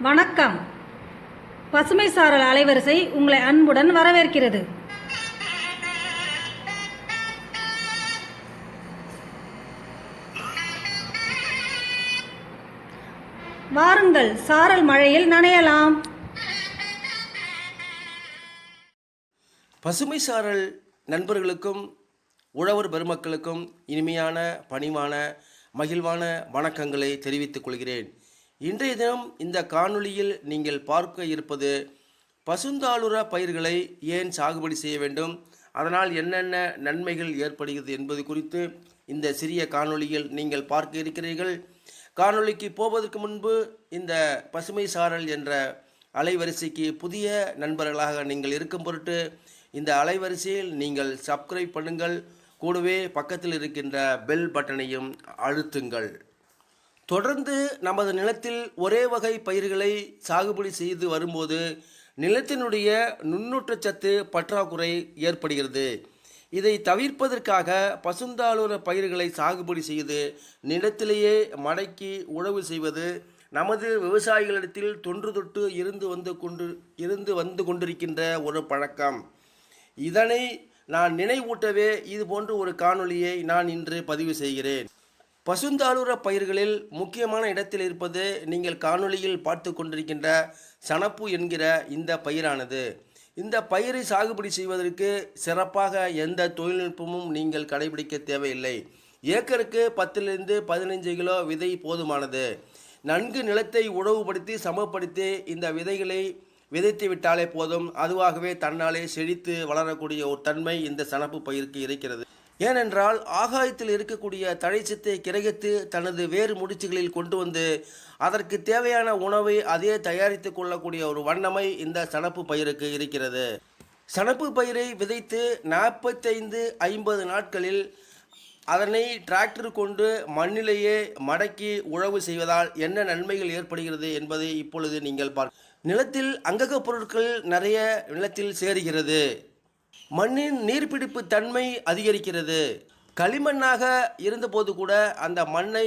வணக்கம். பசுமை சாரல் அலைவரிசை உங்களை அன்புடன் வரவேற்கிறது. வாருங்கள் சாரல் மழையில் நனையலாம். பசுமை சாரல் நண்பர்களுக்கும் உழவர் பெருமக்களுக்கும் இனிமையான பணிவான மகிழ்வான வணக்கங்களை தெரிவித்துக் கொள்கிறேன். இன்றைய தினம் இந்த காணொளியில் நீங்கள் பார்க்க இருப்பது பசுந்தாளுர பயிர்களை ஏன் சாகுபடி செய்ய வேண்டும்? அதனால் என்னென்ன நன்மைகள் ஏற்படுகிறது என்பது குறித்து இந்த சிறிய காணொளியில் நீங்கள் பார்க்க இருக்கிறீர்கள். காணொளிக்கு போவதற்கு முன்பு இந்த பசுமை சாரல் என்ற அலைவரிசைக்கு புதிய நண்பர்களாக நீங்கள் இருக்கும் பொருட்டு இந்த அலைவரிசையில் நீங்கள் சப்ஸ்கிரைப் பண்ணுங்கள். கூடவே பக்கத்தில் இருக்கின்ற பெல் பட்டனையும் அழுத்துங்கள். தொடர்ந்து நமது நிலத்தில் ஒரே வகை பயிர்களை சாகுபடி செய்து வரும்போது நிலத்தினுடைய நுண்ணூட்டச்சத்து பற்றாக்குறை ஏற்படுகிறது. இதை தவிர்ப்பதற்காக பசுந்தாளுர பயிர்களை சாகுபடி செய்து நிலத்திலேயே மடக்கி உழவு செய்வது நமது விவசாயிகளிடத்தில் தொன்று தொட்டு இருந்து வந்து கொண்டு இருந்து வந்து கொண்டிருக்கின்ற ஒரு பழக்கம். இதனை நான் நினைவூட்டவே இது போன்ற ஒரு காணொளியை நான் இன்று பதிவு செய்கிறேன். பசுந்தாளுர பயிர்களில் முக்கியமான இடத்தில் இருப்பது நீங்கள் காணொளியில் பார்த்து கொண்டிருக்கின்ற சணப்பு என்கிற இந்த பயிரானது. இந்த பயிரை சாகுபடி செய்வதற்கு சிறப்பாக எந்த தொழில்நுட்பமும் நீங்கள் கடைபிடிக்க தேவையில்லை. ஏக்கருக்கு பத்திலிருந்து பதினைஞ்சு கிலோ விதை போதுமானது. நன்கு நிலத்தை உழவுபடுத்தி சமப்படுத்தி இந்த விதைகளை விதைத்து விட்டாலே போதும். அதுவாகவே தன்னாலே செழித்து வளரக்கூடிய ஒரு தன்மை இந்த சணப்பு பயிருக்கு இருக்கிறது. ஏனென்றால் ஆகாயத்தில் இருக்கக்கூடிய தழைச்சத்தை கிரகித்து தனது வேறு முடிச்சுகளில் கொண்டு வந்து அதற்கு தேவையான உணவை அதே தயாரித்து கொள்ளக்கூடிய ஒரு வண்ணமை இந்த சணப்பு பயிருக்கு இருக்கிறது. சணப்பு பயிரை விதைத்து நாற்பத்தைந்து ஐம்பது நாட்களில் அதனை டிராக்டர் கொண்டு மண்ணிலேயே மடக்கி உழவு செய்வதால் என்ன நன்மைகள் ஏற்படுகிறது என்பதை இப்பொழுது நீங்கள் பார் நிலத்தில் அங்கக பொருட்கள் நிறைய நிலத்தில் சேருகிறது. மண்ணின் நீர்பிடிப்பு தன்மை அதிகரிக்கிறது. களிமண்ணாக இருந்தபோது கூட அந்த மண்ணை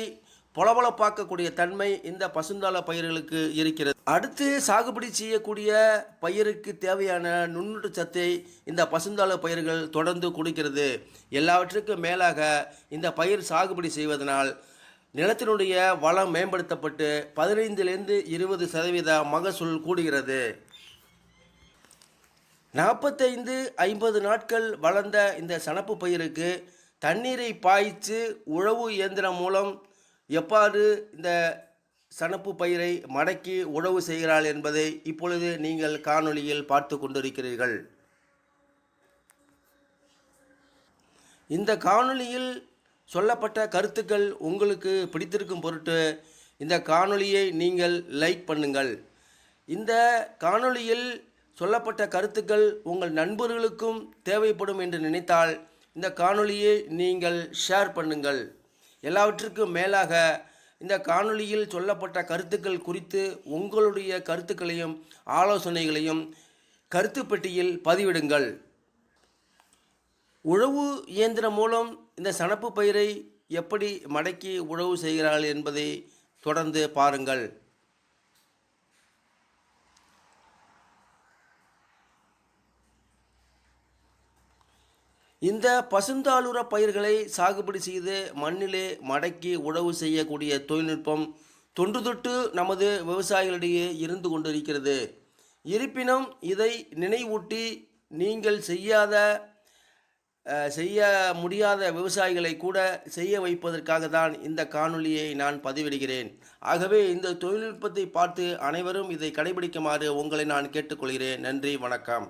பொலபொலப்பாக்கக்கூடிய தன்மை இந்த பசுந்தாள பயிர்களுக்கு இருக்கிறது. அடுத்து சாகுபடி செய்யக்கூடிய பயிருக்கு தேவையான நுண்ணுட்டு சத்தை இந்த பசுந்தாள பயிர்கள் தொடர்ந்து கொடுக்கிறது. எல்லாவற்றுக்கும் மேலாக இந்த பயிர் சாகுபடி செய்வதனால் நிலத்தினுடைய வளம் மேம்படுத்தப்பட்டு பதினைந்திலிருந்து இருபது சதவீத மகசூல் கூடுகிறது. நாற்பத்தைந்து ஐம்பது நாட்கள் வளர்ந்த இந்த சணப்பு பயிருக்கு தண்ணீரை பாய்ச்சி உழவு இயந்திரம் மூலம் எவ்வாறு இந்த சணப்பு பயிரை மடக்கி உழவு செய்கிறாள் என்பதை இப்பொழுது நீங்கள் காணொளியில் பார்த்து கொண்டிருக்கிறீர்கள். இந்த காணொளியில் சொல்லப்பட்ட கருத்துக்கள் உங்களுக்கு பிடித்திருக்கும் பொருட்டு இந்த காணொளியை நீங்கள் லைக் பண்ணுங்கள். இந்த காணொளியில் சொல்லப்பட்ட கருத்துக்கள் உங்கள் நண்பர்களுக்கும் தேவைப்படும் என்று நினைத்தால் இந்த காணொளியை நீங்கள் ஷேர் பண்ணுங்கள். எல்லாவற்றுக்கும் மேலாக இந்த காணொளியில் சொல்லப்பட்ட கருத்துக்கள் குறித்து உங்களுடைய கருத்துக்களையும் ஆலோசனைகளையும் கருத்து பெட்டியில் பதிவிடுங்கள். உழவு இயந்திரம் மூலம் இந்த சணப்பு பயிரை எப்படி மடக்கி உழவு செய்கிறார்கள் என்பதை தொடர்ந்து பாருங்கள். இந்த பசுந்தாளுர பயிர்களை சாகுபடி செய்து மண்ணிலே மடக்கி உழவு செய்யக்கூடிய தொழில்நுட்பம் தொன்று தொட்டு நமது விவசாயிகளிடையே இருந்து கொண்டிருக்கிறது. இருப்பினும் இதை நினைவூட்டி நீங்கள் செய்யாத செய்ய முடியாத விவசாயிகளை கூட செய்ய வைப்பதற்காக தான் இந்த காணொளியை நான் பதிவிடுகிறேன். ஆகவே இந்த தொழில்நுட்பத்தை பார்த்து அனைவரும் இதை கடைபிடிக்குமாறு உங்களை நான் கேட்டுக்கொள்கிறேன். நன்றி வணக்கம்.